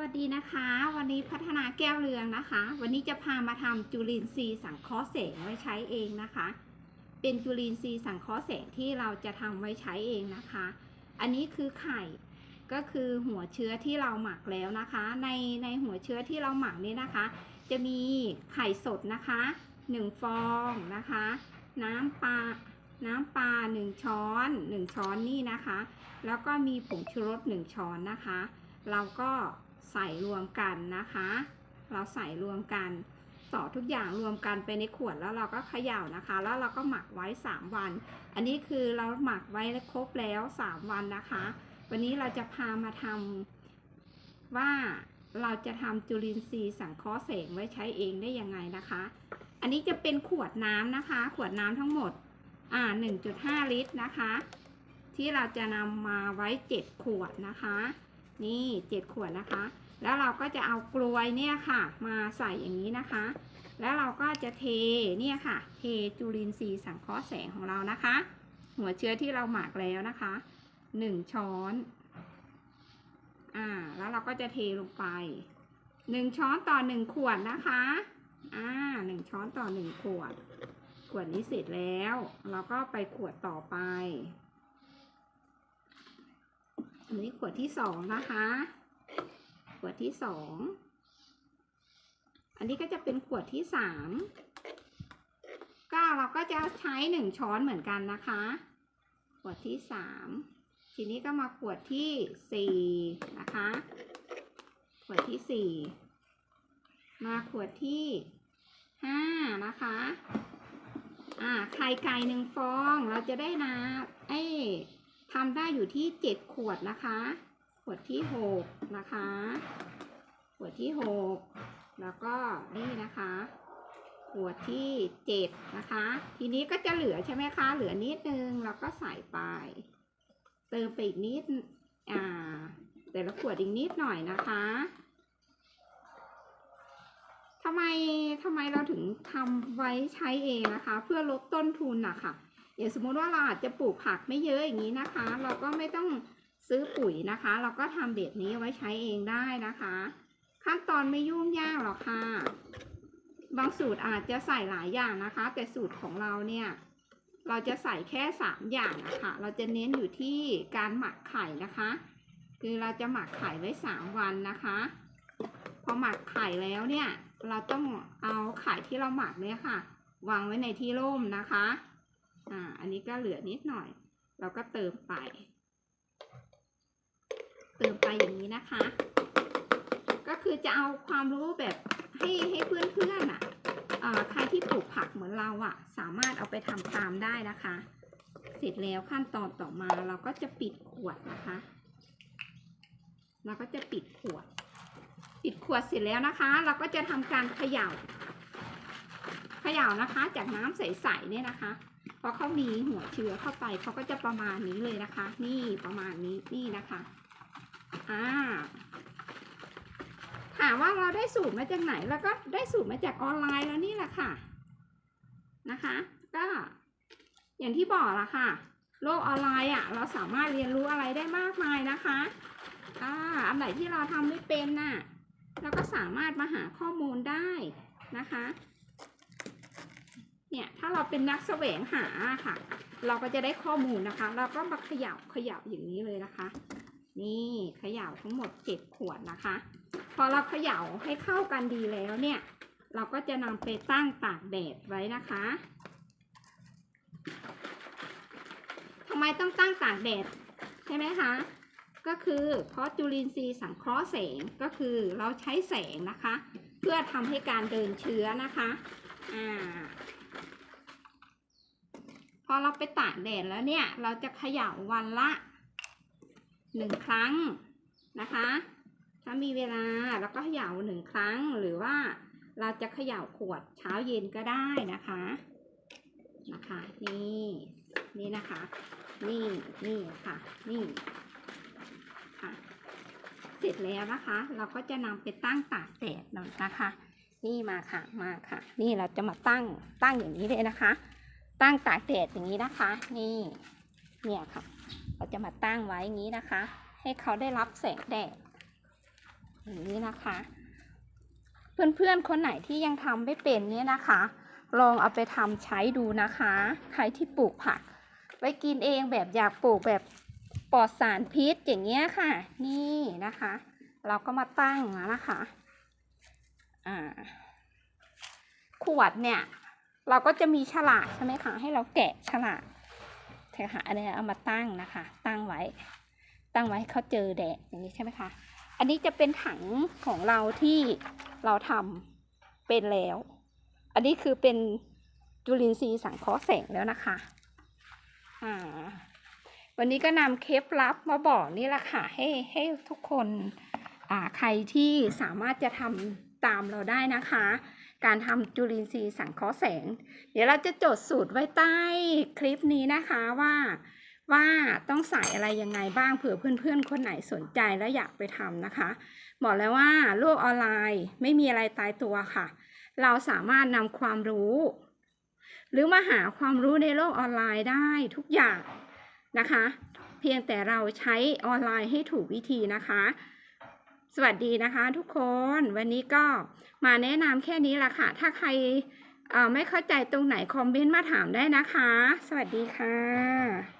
วัสดีนะคะ วันนี้พัฒนาแก้วเรืองนะคะ วันนี้จะพามาทำจุลินทรีย์สังเคราะห์แสงไว้ใช้เองนะคะ เป็นจุลินทรีย์สังเคราะห์แสงที่เราจะทำไว้ใช้เองนะคะ อันนี้คือไข่ก็คือหัวเชื้อที่เราหมักแล้วนะคะ ในในหัวเชื้อที่เราหมักนี้นะคะ จะมีไข่สดนะคะ1ฟองนะคะ น้ำปลาน้ำปลา1ช้อน1ช้อนนี่นะคะ แล้วก็มีผงชูรส1ช้อนนะคะ เราก็ ใส่รวมกันนะคะ เราใส่รวมกันต่อทุกอย่างรวมกันไปในขวดแล้วเราก็เขย่านะคะ แล้วเราก็หมักไว้ 3 วัน อันนี้คือเราหมักไว้ครบแล้ว 3 วันนะคะ วันนี้เราจะพามาทำว่าเราจะทำจุลินทรีย์สังเคราะห์แสงไว้ใช้เองได้ยังไงนะคะ อันนี้จะเป็นขวดน้ำนะคะ ขวดน้ำทั้งหมดอ่า1.5 ลิตรนะคะ ที่เราจะนำมาไว้ 7 ขวดนะคะ นี่ 7 ขวดนะคะ แล้วเราก็จะเอากลวยเนี่ยค่ะ มาใส่อย่างนี้นะคะ แล้วเราก็จะเทเนี่ยค่ะ เทจุลินทรีย์สังเคราะห์แสงของเรานะคะ หัวเชื้อที่เราหมักแล้วนะคะ1ช้อนอ่าแล้วเราก็จะเทลงไป1ช้อนต่อ1ขวดนะคะอ่า1ช้อนต่อ1ขวด ขวดนี้เสร็จแล้ว เราก็ไปขวดต่อไปอันนี้ขวดที่สองนะคะ วดที่สอง อันนี้ก็จะเป็นขวดที่สามก็เราก็จะใช้หนึ่งช้อนเหมือนกันนะคะ ขวดที่สามทีนี้ก็มาขวดที่สี่นะคะ ขวดที่สี่มาขวดที่ห้านะคะ อ่า ไข่ไก่หนึ่งฟอง เราจะได้นะ เอ้ทำได้อยู่ที่เจ็ดขวดนะคะ ขวดที่หกนะคะ ขวดที่หกแล้วก็นี่นะคะ ขวดที่เจ็ดนะคะ ทีนี้ก็จะเหลือใช่ไหมคะ เหลือนิดนึงเราก็ใส่ไป เติมไปอีกนิด อ่า แต่ละขวดอีกนิดหน่อยนะคะทำไมทำไมเราถึงทำไว้ใช้เองนะคะ เพื่อลดต้นทุนนะคะอย่างสมมติว่าเราอาจจะปลูกผักไม่เยอะอย่างนี้นะคะ เราก็ไม่ต้อง ซื้อปุ๋ยนะคะ เราก็ทำแบบนี้ไว้ใช้เองได้นะคะ ขั้นตอนไม่ยุ่งยากหรอกค่ะ บางสูตรอาจจะใส่หลายอย่างนะคะ แต่สูตรของเราเนี่ยเราจะใส่แค่สามอย่างนะคะ เราจะเน้นอยู่ที่การหมักไข่นะคะ คือเราจะหมักไข่ไว้สามวันนะคะ พอหมักไข่แล้วเนี่ย เราต้องเอาไข่ที่เราหมักเนี่ยค่ะ วางไว้ในที่ร่มนะคะ อ่า อันนี้ก็เหลือนิดหน่อย เราก็เติมไป เติมไปอย่างนี้นะคะ ก็คือจะเอาความรู้แบบให้ให้เพื่อนๆอะเอ่อใครที่ปลูกผักเหมือนเราอะ สามารถเอาไปทำตามได้นะคะ เสร็จแล้วขั้นตอนต่อมาเราก็จะปิดขวดนะคะเราก็จะปิดขวด ปิดขวดเสร็จแล้วนะคะ เราก็จะทำการเขย่า เขย่านะคะ จากน้ำใสๆเนี่ยนะคะพอเขามีหัวเชื้อเข้าไปเขาก็จะประมาณนี้เลยนะคะ นี่ประมาณนี้นี่นะคะ อ่าถามว่าเราได้สูตรมาจากไหน แล้วก็ได้สูตรมาจากออนไลน์แล้วนี่แหละค่ะ นะคะ ก็อย่างที่บอกละค่ะ โลกออนไลน์อะ เราสามารถเรียนรู้อะไรได้มากมายนะคะอ่าอันไหนที่เราทำไม่เป็นน่ะ เราก็สามารถมาหาข้อมูลได้นะคะ เนี่ย ถ้าเราเป็นนักแสวงหาค่ะ เราก็จะได้ข้อมูลนะคะ เราก็มาขย่าเขย่าอย่างนี้เลยนะคะ นี่เขย่าทั้งหมดเจ็ดขวดนะคะ พอเราเขย่าให้เข้ากันดีแล้วเนี่ย เราก็จะนำไปตั้งตากแดดไว้นะคะทำไมต้องตั้งตากแดดใช่ไหมคะ ก็คือเพราะจุลินทรีย์สังเคราะห์แสงก็คือเราใช้แสงนะคะ เพื่อทำให้การเดินเชื้อนะคะอ่าพอเราไปตากแดดแล้วเนี่ย เราจะเขย่าวันละ หนึ่งครั้งนะคะ ถ้ามีเวลาเราก็เขย่าหนึ่งครั้งหรือว่าเราจะเขย่าขวดเช้าเย็นก็ได้นะคะนะคะนี่นี่นะคะ นี่นี่ค่ะนี่ค่ะ เสร็จแล้วนะคะ เราก็จะนำไปตั้งตากแดดหน่อยนะคะ นี่มาค่ะมาค่ะ นี่เราจะมาตั้งตั้งอย่างนี้เลยนะคะ ตั้งตากแดดอย่างนี้นะคะ นี่เนี่ยค่ะ เราจะมาตั้งไว้อย่างนี้นะคะ ให้เขาได้รับแสงแดดอย่างนี้นะคะ เพื่อนๆคนไหนที่ยังทำไม่เป็นเนี่ยนะคะ ลองเอาไปทำใช้ดูนะคะ ใครที่ปลูกผักไว้กินเองแบบอยากปลูกแบบปลอดสารพิษอย่างเงี้ยค่ะ นี่นะคะ เราก็มาตั้งแล้วนะคะอ่าขวดเนี่ย เราก็จะมีฉลากใช่ไหมคะให้เราแกะฉลาก เธอค่ะอันนี้เอามาตั้งนะคะ ตั้งไว้ ตั้งไว้ให้เขาเจอแดดอย่างนี้ใช่ไหมคะอันนี้จะเป็นถังของเราที่เราทำเป็นแล้ว อันนี้คือเป็นจุลินทรีย์สังเคราะห์แสงแล้วนะคะอ่าวันนี้ก็นำเคล็ดลับมาบอกนี่แหละค่ะให้ให้ทุกคนอ่าใครที่สามารถจะทำตามเราได้นะคะ การทำจุลินทรีย์สังเคราะห์แสง เดี๋ยวเราจะจดสูตรไว้ใต้คลิปนี้นะคะว่าว่าต้องใส่อะไรยังไงบ้างเผื่อเพื่อนๆ คนไหนสนใจและอยากไปทำนะคะ บอกแล้วว่าโลกออนไลน์ไม่มีอะไรตายตัวค่ะ เราสามารถนำความรู้ หรือมาหาความรู้ในโลกออนไลน์ได้ทุกอย่างนะคะ เพียงแต่เราใช้ออนไลน์ให้ถูกวิธีนะคะ สวัสดีนะคะทุกคนวันนี้ก็มาแนะนำแค่นี้ละค่ะ ถ้าใครเอ่อไม่เข้าใจตรงไหนคอมเมนต์มาถามได้นะคะ สวัสดีค่ะ